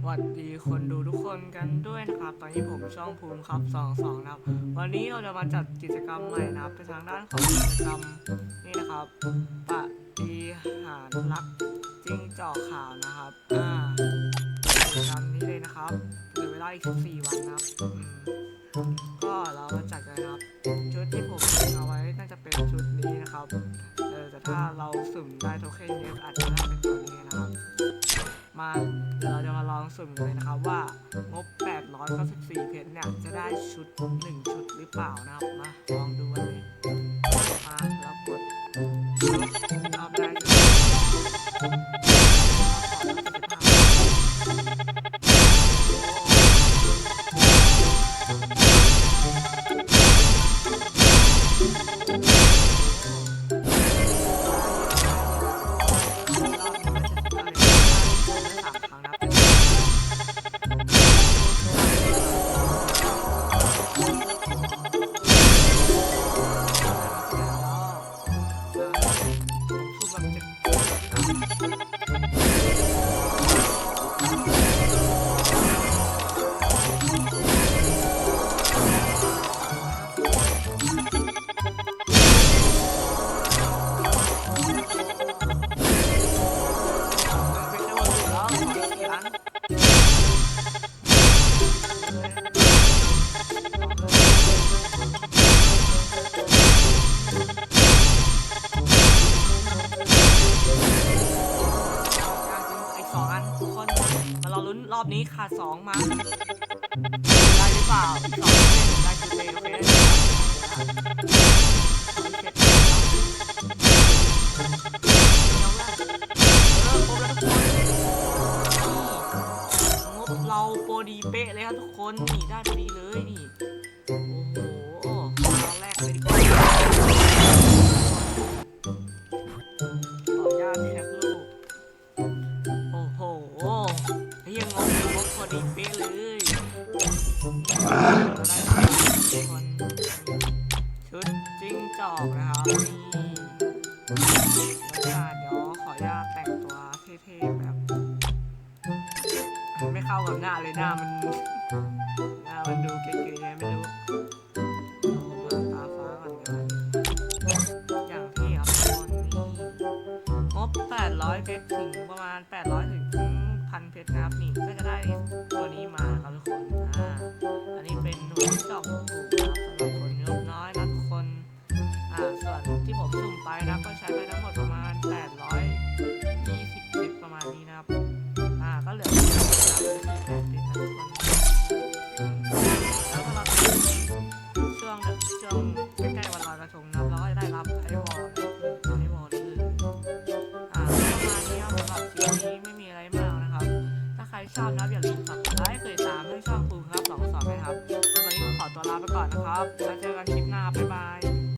สวัสดีคนดูทุกคนกันด้วยนะครับ ตอนนี้ผมช่องภูมิครับสองสองนะครับ วันนี้เราจะมาจัดกิจกรรมใหม่นะครับในทางด้านของกิจกรรมนี่นะครับปฏิหารรักจิ้งจอกขาวนะครับอ่ากิจกรรมนี้เลยนะครับเหลือเวลาอีก14วันนะครับก็เรามาจัดกันครับ ชุดที่ผมเอาไว้น่าจะเป็นชุดนี้นะครับเออแต่ถ้าเราสุ่มได้โทเค็นเยอะอาจจะได้เป็นตัวนี้นะครับ มาเรา ลองสุ่มกันเลยนะครับว่างบ894เพชรเนี่ยจะได้ชุด 1 ชุดหรือเปล่านะครับมาลองดูกันเลย อี รอบนี้ขาดสองมาได้หรือเปล่าอีกสองได้ชุดเลยโอเคได้งบเราโปรดีเป๊ะเลยครับทุกคน นี่ได้พอดีเลยนี่ โอ้โหตอนแรกเลยดีกว่า งบพอดีเป๊ะเลยได้ทุกคนชุดจิ้งจอกนะครับนี่แล้วก็เดี๋ยวขออนุญาตแต่งตัวเท่ๆแบบ ไม่เข้ากับหน้าเลยหน้ามัน หน้ามันดูเก๋ๆไงไม่รู้ผมมาตาฟ้าก่อนกันอย่างที่ครับทุกคนนี่งบ800เพชรถึงประมาณ 800ถึงถึงพันเพชรนะครับนี่ก็ ครับแล้วเจอ